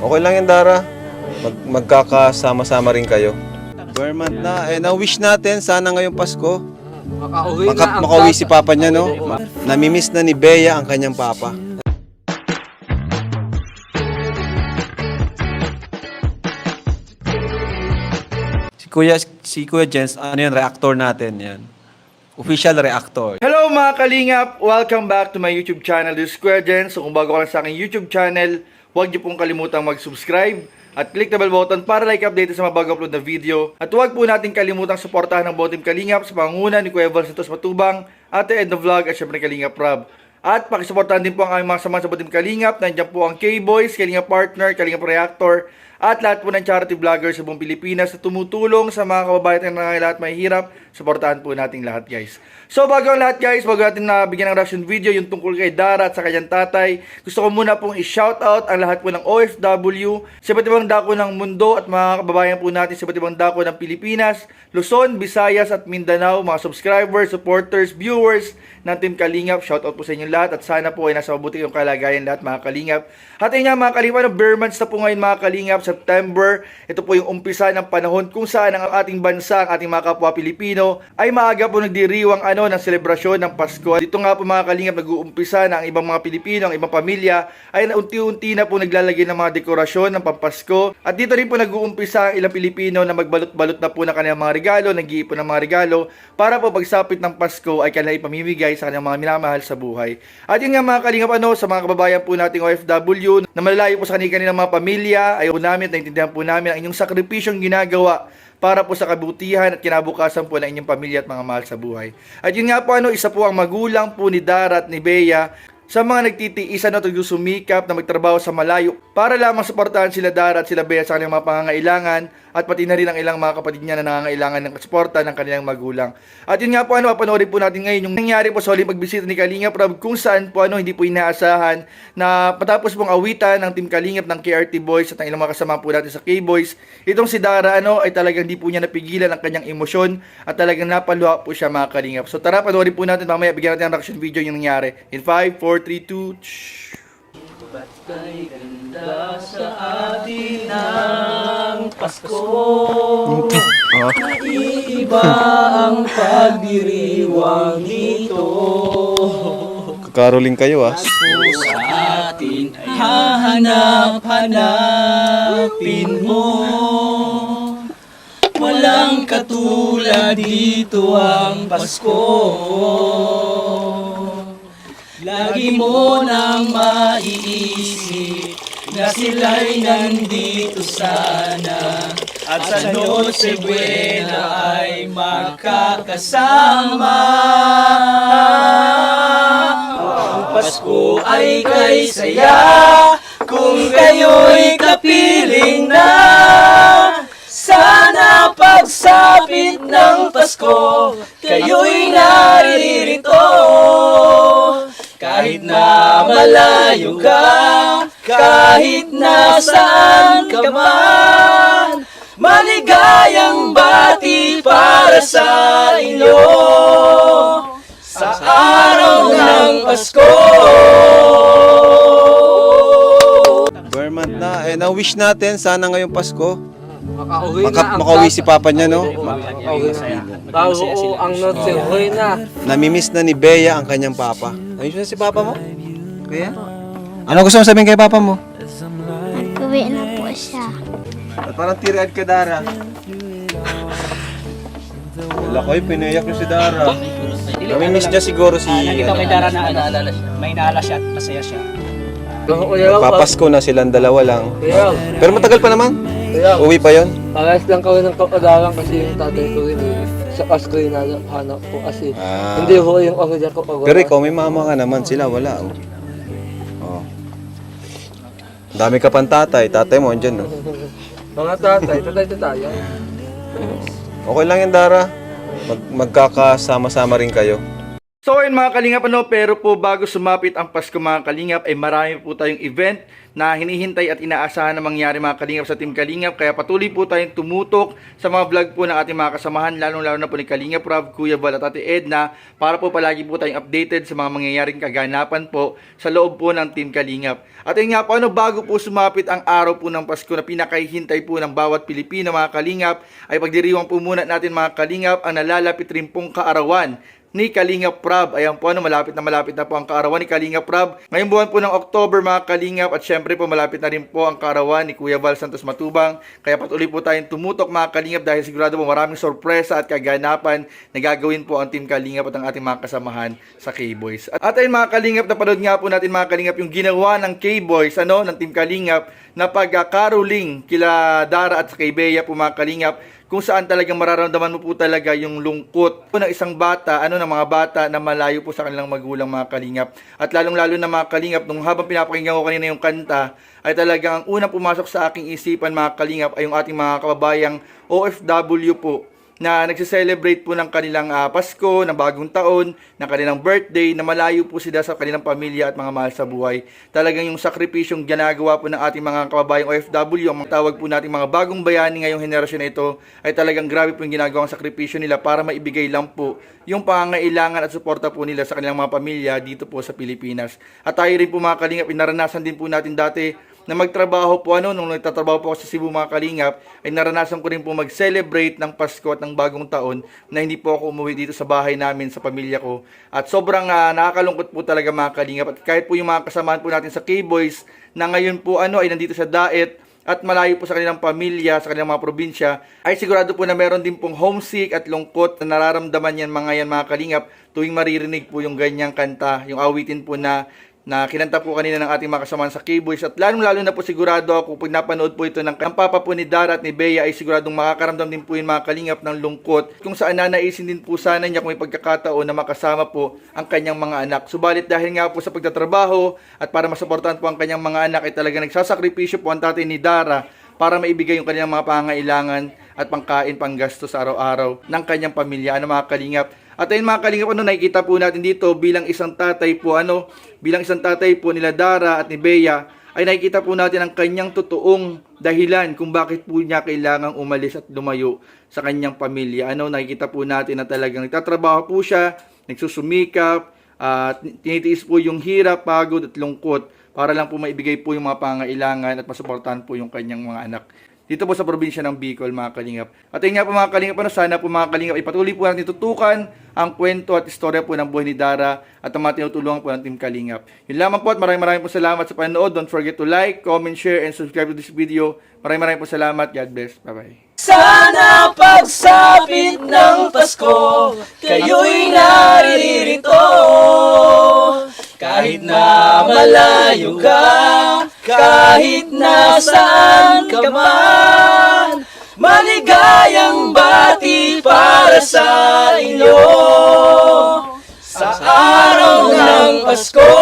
Okay lang yan, Dara. Mag magkakasama-sama rin kayo. Month na. Eh, na-wish natin sana ngayong Pasko. Makauwi Maka- na makauwi si. Papa niya, no? Namimiss na ni Bea ang kanyang Papa. Si Kuya, si Kuya Jens, ano yan, reactor natin yan. Official reactor. Hello mga kalingap! Welcome back to my YouTube channel, The Square Gen. So kung bago ka lang sa aking YouTube channel, huwag niyo pong kalimutang mag-subscribe at click the bell button para like update sa mga bago upload na video. At huwag po natin kalimutang suportahan ng Botim Kalingap sa pangunguna ni Kuya Val Santos Matubang, Ate Ed the Vlog at syempre Kalingap Rob. At pakisuportahan din po ang aming mga samahan sa Botim Kalingap. Nandiyan po ang K-Boys, Kalingap Partner, Kalingap Reactor, at lahat po ng charity vloggers sa buong Pilipinas na tumutulong sa mga kababayan na nangangailangan at mahihirap. Suportahan po nating lahat guys. So bago ang lahat guys, bago natin na bigyan ng reaction video yung tungkol kay Dara at sa kanyang tatay, gusto ko muna pong i-shoutout ang lahat po ng OFW sa iba't ibang dako ng mundo at mga kababayan po natin sa iba't ibang dako ng Pilipinas, Luzon, Visayas at Mindanao, mga subscribers, supporters, viewers ng Team Kalingap. Shoutout po sa inyong lahat at sana po ay nasa mabuti yung kalagayan lahat mga Kalingap. At ayun nga mga Kalingap, ano, bare months na po ngayon mga Kalingap, September. Ito po yung umpisa ng panahon kung saan ang ating bansa, ang ating mga kapwa Pilipino ay maaga po nagdiriwang ano ng selebrasyon ng Pasko. Dito nga po mga Kalingap nag-uumpisa na ang ibang mga Pilipino, ang ibang pamilya ay unti-unti na po naglalagay ng mga dekorasyon ng Pampasko. At dito rin po nag-uumpisa ang ilang Pilipino na magbalot-balot na po ng kanilang mga regalo, nag-iipon ng mga regalo para po pagsapit ng Pasko ay kanilang ipamimigay sa kanilang mga minamahal sa buhay. At yun nga mga Kalingap ano, sa mga kababayan po nating OFW na malalayo po sa kanilang mga pamilya, ayaw namin, naintindihan po namin ang inyong sakripisyong ginagawa para po sa kabutihan at kinabukasan po ng inyong pamilya at mga mahal sa buhay. At yun nga po ano, isa po ang magulang po ni Dara at ni Bea sa mga nagtitiisan at sumikap na magtrabaho sa malayo para lamang suportahan sila Dara at sila Bea sa kanilang mga pangangailangan at pati na rin ang ilang mga kapatid niya na nangangailangan ng suporta ng kanilang magulang. At yun nga po ano, papanoorin po natin ngayon yung nangyari po sa huling pagbisita ni Kalingap Rob kung saan po ano, hindi po inaasahan na patapos pong awitan ng Team Kalingap ng KRT Boys at ang ilang mga kasama po natin sa K-Boys, itong si Dara ano, ay talagang di po niya napigilan ang kanyang emosyon at talagang napaluha po siya mga Kalingap. So tara, panoorin po natin mamaya, bigyan natin ng reaction video yung nangyari. In 5, 4, 3, 2, shh. Kay ganda sa atin ang Pasko Naiiba ang pagdiriwang nito Kakaroling kayo ah. Sa atin ay hahanap-hanapin mo Walang katulad dito ang Pasko Lagi mo nang maiisip na sila'y nandito sana. At sa Noche Buena ay magkakasama Ang Pasko ay kay saya kung kayo'y kapiling na Sana pagsapit ng Pasko kayo'y naririto malayo ka, kahit nasaan ka man, maligayang bati para sa inyo sa araw ng Pasko. Per month na. Eh, na-wish natin sana ngayong Pasko. Makauwi Maka- makauwi si Papa niya, no? Makauwi Tao ang noche, uwi na. Namimiss na ni Bea ang kanyang Papa. Namimiss na si Papa mo? Kaya? Ano gusto mo sabihin kay Papa mo? Nag-uwi na po siya. At parang tiriad ka, Dara. Wala ko, eh, pinayak niyo si Dara. Namimiss niya siguro si... Nakita kay Dara na ano, may naalala siya at masaya siya. Papasko na silang dalawa lang. Kaya, Pero matagal pa naman. kaya, Uwi pa yon. parehas lang kami ng kapadaran kasi yung tatay ko rin eh. Sa Pasko yung hanap ko kasi. Ah. Hindi ko yung order ko pag Pero ikaw, may mama ka naman. Sila, wala. Oh. Dami ka pang tatay. Tatay mo, andyan, no? Mga tatay, tatay tayo. Okay lang yan, Dara. Mag magkakasama-sama rin kayo. So ayun mga kalingap ano, pero po bago sumapit ang Pasko mga kalingap ay marami po tayong event na hinihintay at inaasahan na mangyari mga kalingap sa Team Kalingap. Kaya patuloy po tayong tumutok sa mga vlog po ng ating mga kasamahan, lalong-lalo na po ni Kalingap Rob, Kuya Val at Ate Edna para po palagi po tayong updated sa mga mangyayaring kaganapan po sa loob po ng Team Kalingap. At ayun nga po, ano, bago po sumapit ang araw po ng Pasko na pinakahihintay po ng bawat Pilipino mga kalingap, ay pagdiriwang po muna natin mga kalingap ang nalalapit rin pong kaarawan ni Kalingap Prab. Ayan po, ano, malapit na malapit na po ang kaarawan ni Kalingap Prab. Ngayong buwan po ng October mga Kalingap at syempre po malapit na rin po ang kaarawan ni Kuya Val Santos Matubang. Kaya patuloy po tayong tumutok mga Kalingap dahil sigurado po maraming sorpresa at kaganapan na gagawin po ang Team Kalingap at ang ating mga kasamahan sa K-Boys. At, at ayun mga Kalingap, napanood nga po natin mga Kalingap yung ginawa ng K-Boys, ano, ng Team Kalingap na pagkakaroling kila Dara at kay Bea po mga Kalingap kung saan talagang mararamdaman mo po talaga yung lungkot po ng isang bata, ano ng mga bata na malayo po sa kanilang magulang mga kalingap. At lalong-lalo na mga kalingap, nung habang pinapakinggan ko kanina yung kanta, ay talagang ang unang pumasok sa aking isipan mga kalingap ay yung ating mga kababayang OFW po na nagse-celebrate po ng kanilang ah, Pasko, ng bagong taon, ng kanilang birthday, na malayo po sila sa kanilang pamilya at mga mahal sa buhay. Talagang yung sakripisyong ginagawa po ng ating mga kababayang OFW, ang tawag po nating mga bagong bayani ngayong henerasyon na ito, ay talagang grabe po yung ginagawang sakripisyo nila para maibigay lang po yung pangangailangan at suporta po nila sa kanilang mga pamilya dito po sa Pilipinas. At tayo rin po mga kalingap, inaranasan din po natin dati na magtrabaho po ano nung nagtatrabaho po ako sa Cebu mga kalingap ay naranasan ko rin po mag-celebrate ng Pasko at ng bagong taon na hindi po ako umuwi dito sa bahay namin sa pamilya ko. At sobrang ah, nakakalungkot po talaga mga kalingap. At kahit po yung mga kasamahan po natin sa K-Boys na ngayon po ano ay nandito sa Daet at malayo po sa kanilang pamilya, sa kanilang mga probinsya, ay sigurado po na meron din pong homesick at lungkot na nararamdaman yan mga yan mga kalingap tuwing maririnig po yung ganyang kanta, yung awitin po na na kinanta po kanina ng ating mga sa K-Boys at lalong-lalo na po sigurado ako pag napanood po ito ng, ng papa po ni Dara at ni Bea ay siguradong makakaramdam din po yung mga kalingap ng lungkot kung saan nanaisin din po sana niya kung may pagkakataon na makasama po ang kanyang mga anak. Subalit dahil nga po sa pagtatrabaho at para masuportahan po ang kanyang mga anak ay talaga nagsasakripisyo po ang tatay ni Dara para maibigay yung kanilang mga pangailangan at pangkain, panggastos araw-araw ng kanyang pamilya. Ano mga kalingap? At ayun mga kalingap, ano, nakikita po natin dito bilang isang tatay po, ano, bilang isang tatay po nila Dara at ni Bea, ay nakikita po natin ang kanyang totoong dahilan kung bakit po niya kailangang umalis at lumayo sa kanyang pamilya. Ano, nakikita po natin na talagang nagtatrabaho po siya, nagsusumikap, at tinitiis po yung hirap, pagod at lungkot para lang po maibigay po yung mga pangailangan at masuportahan po yung kanyang mga anak dito po sa probinsya ng Bicol, mga kalingap. At yun nga po mga kalingap, ano, sana po mga kalingap, ipatuloy po natin tutukan ang kwento at istorya po ng buhay ni Dara at ang mga tinutulungan po ng Team Kalingap. Yun lamang po at maraming maraming po salamat sa panonood. Don't forget to like, comment, share, and subscribe to this video. Maraming maraming po salamat. God bless. Bye-bye. Sana pagsapit ng Pasko, kayo'y naririto. Kahit na malayo ka, kahit nasaan ka man, maligayang bati para sa inyo. Sa araw ng Pasko,